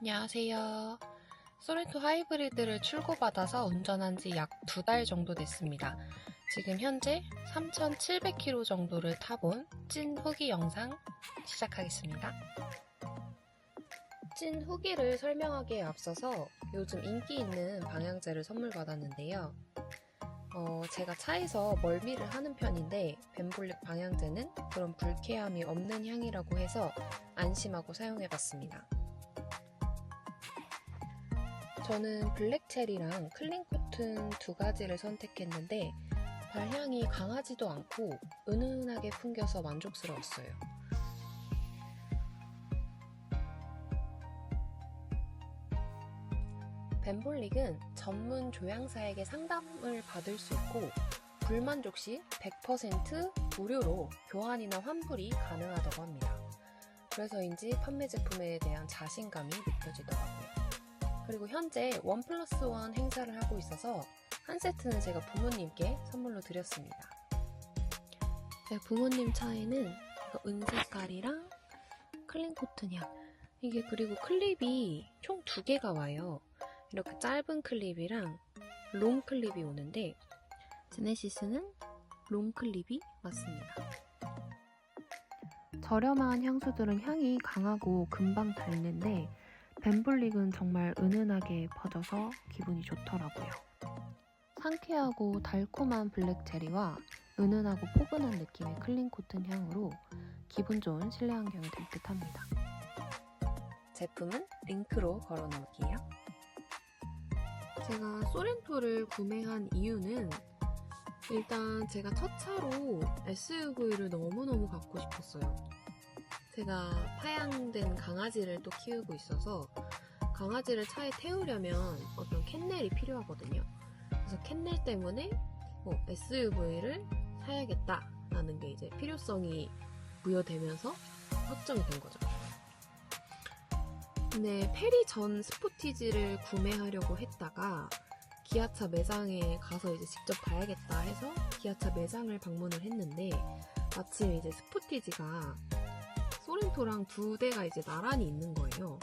안녕하세요. 소렌토 하이브리드를 출고받아서 운전한 지 약 두 달 정도 됐습니다. 지금 현재 3,700km 정도를 타본 찐 후기 영상 시작하겠습니다. 찐 후기를 설명하기에 앞서서 요즘 인기 있는 방향제를 선물 받았는데요. 어, 제가 차에서 멀미를 하는 편인데 벤볼릭 방향제는 그런 불쾌함이 없는 향이라고 해서 안심하고 사용해봤습니다. 저는 블랙체리랑 클린코튼 두 가지를 선택했는데 발향이 강하지도 않고 은은하게 풍겨서 만족스러웠어요. 벤볼릭은 전문 조향사에게 상담을 받을 수 있고 불만족 시 100% 무료로 교환이나 환불이 가능하다고 합니다. 그래서인지 판매 제품에 대한 자신감이 느껴지더라고요. 그리고 현재 원 플러스 원 행사를 하고 있어서 한 세트는 제가 부모님께 선물로 드렸습니다. 제 부모님 차에는 은색깔이랑 클린 코튼 향. 이게 그리고 클립이 총 두 개가 와요. 이렇게 짧은 클립이랑 롱 클립이 오는데 제네시스는 롱 클립이 맞습니다. 저렴한 향수들은 향이 강하고 금방 닳는데 벤블릭은 정말 은은하게 퍼져서 기분이 좋더라고요. 상쾌하고 달콤한 블랙 체리와 은은하고 포근한 느낌의 클린 코튼 향으로 기분 좋은 실내 환경이 될 듯 합니다. 제품은 링크로 걸어 놓을게요. 제가 소렌토를 구매한 이유는 일단 제가 첫 차로 SUV를 너무너무 갖고 싶었어요. 제가 파양된 강아지를 또 키우고 있어서 강아지를 차에 태우려면 어떤 캔넬이 필요하거든요. 그래서 캔넬 때문에 뭐 SUV를 사야겠다라는 게 이제 필요성이 부여되면서 확정이 된 거죠. 근데 페리 전 스포티지를 구매하려고 했다가 기아차 매장에 가서 이제 직접 봐야겠다 해서 기아차 매장을 방문을 했는데 마침 이제 스포티지가 소렌토랑 두 대가 이제 나란히 있는 거예요.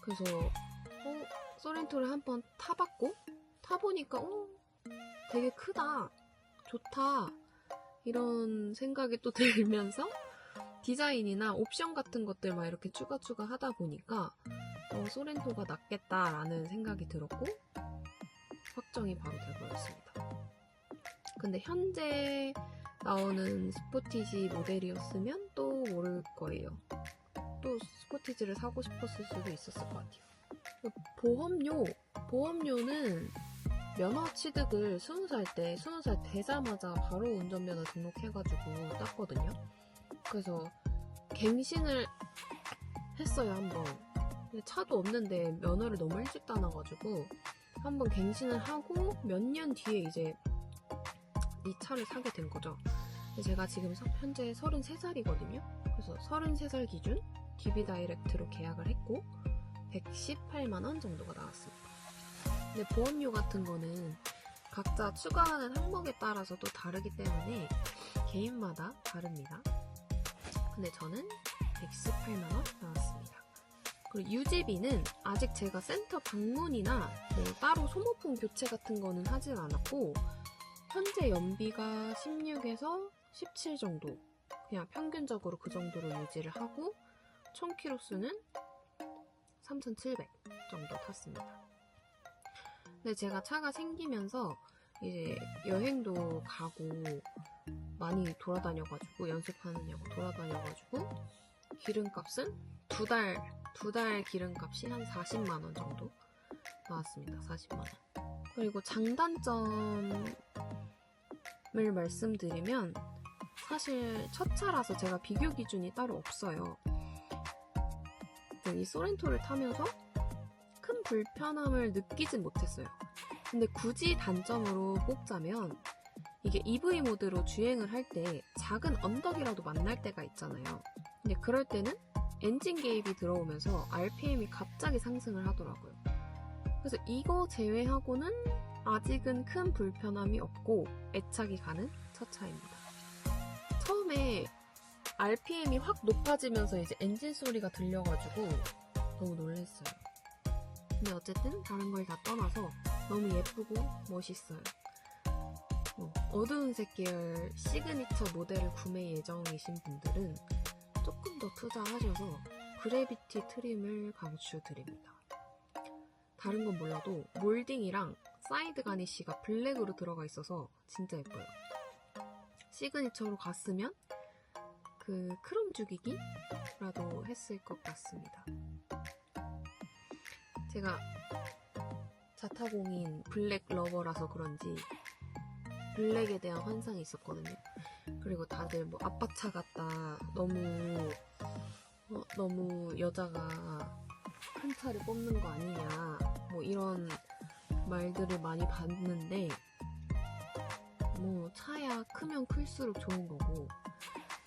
그래서 어, 소렌토를 한번 타봤고 타보니까 어, 되게 크다, 좋다 이런 생각이 또 들면서 디자인이나 옵션 같은 것들 막 이렇게 추가 추가 하다 보니까 어, 소렌토가 낫겠다라는 생각이 들었고 확정이 바로 돼버렸습니다. 근데 현재 나오는 스포티지 모델이었으면 또 모를 거예요. 또 스포티지를 사고 싶었을 수도 있었을 것 같아요. 보험료, 보험료는 면허 취득을 20살 때, 20살 되자마자 바로 운전면허 등록해가지고 땄거든요. 그래서 갱신을 했어요, 한번. 차도 없는데 면허를 너무 일찍 따놔가지고 한번 갱신을 하고 몇 년 뒤에 이제 이 차를 사게 된 거죠. 제가 지금 서- 현재 33살이거든요. 그래서 33살 기준 DB 다이렉트로 계약을 했고 118만 원 정도가 나왔습니다. 근데 보험료 같은 거는 각자 추가하는 항목에 따라서 또 다르기 때문에 개인마다 다릅니다. 근데 저는 118만 원 나왔습니다. 그리고 유지비는 아직 제가 센터 방문이나 뭐 따로 소모품 교체 같은 거는 하진 않았고 현재 연비가 16에서 17 정도 그냥 평균적으로 그 정도로 유지를 하고 총 키로수는 3,700 정도 탔습니다. 근데 제가 차가 생기면서 이제 여행도 가고 많이 돌아다녀가지고 연습하느냐고 돌아다녀가지고 기름값은 두 달, 두 달 기름값이 한 40만 원 정도 나왔습니다. 40만 원. 그리고 장단점을 말씀드리면 사실 첫 차라서 제가 비교 기준이 따로 없어요. 이 소렌토를 타면서 큰 불편함을 느끼진 못했어요. 근데 굳이 단점으로 뽑자면 이게 EV 모드로 주행을 할 때 작은 언덕이라도 만날 때가 있잖아요. 근데 그럴 때는 엔진 개입이 들어오면서 RPM이 갑자기 상승을 하더라고요. 그래서 이거 제외하고는 아직은 큰 불편함이 없고 애착이 가는 첫 차입니다. 처음에 RPM이 확 높아지면서 이제 엔진 소리가 들려가지고 너무 놀랐어요. 근데 어쨌든 다른 걸 다 떠나서 너무 예쁘고 멋있어요. 어, 어두운 색 계열 시그니처 모델을 구매 예정이신 분들은 조금 더 투자하셔서 그래비티 트림을 강추드립니다. 다른 건 몰라도 몰딩이랑 사이드 가니쉬가 블랙으로 들어가 있어서 진짜 예뻐요. 시그니처로 갔으면 그 크롬 죽이기라도 했을 것 같습니다. 제가 자타공인 블랙 러버라서 그런지 블랙에 대한 환상이 있었거든요. 그리고 다들 뭐 아빠차 같다, 너무 어, 너무 여자가 큰 차를 뽑는 거 아니냐, 뭐 이런 말들을 많이 봤는데 뭐 차야 크면 클수록 좋은 거고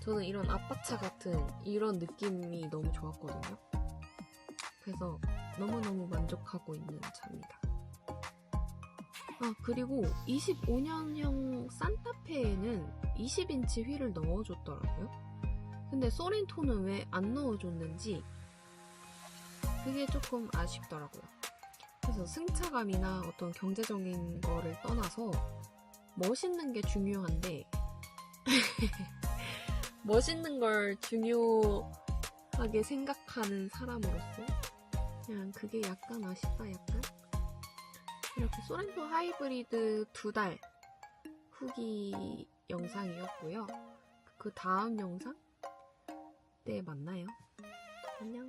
저는 이런 아빠차 같은 이런 느낌이 너무 좋았거든요. 그래서 너무너무 만족하고 있는 차입니다. 아, 그리고 25년형 산타페에는 20인치 휠을 넣어줬더라고요. 근데 소렌토는 왜 안 넣어줬는지 그게 조금 아쉽더라고요. 그래서 승차감이나 어떤 경제적인 거를 떠나서 멋있는 게 중요한데 멋있는 걸 중요하게 생각하는 사람으로서 그냥 그게 약간 아쉽다 약간? 이렇게 소렌토 하이브리드 두 달 후기 영상이었고요. 그 다음 영상? 때 만나요? 안녕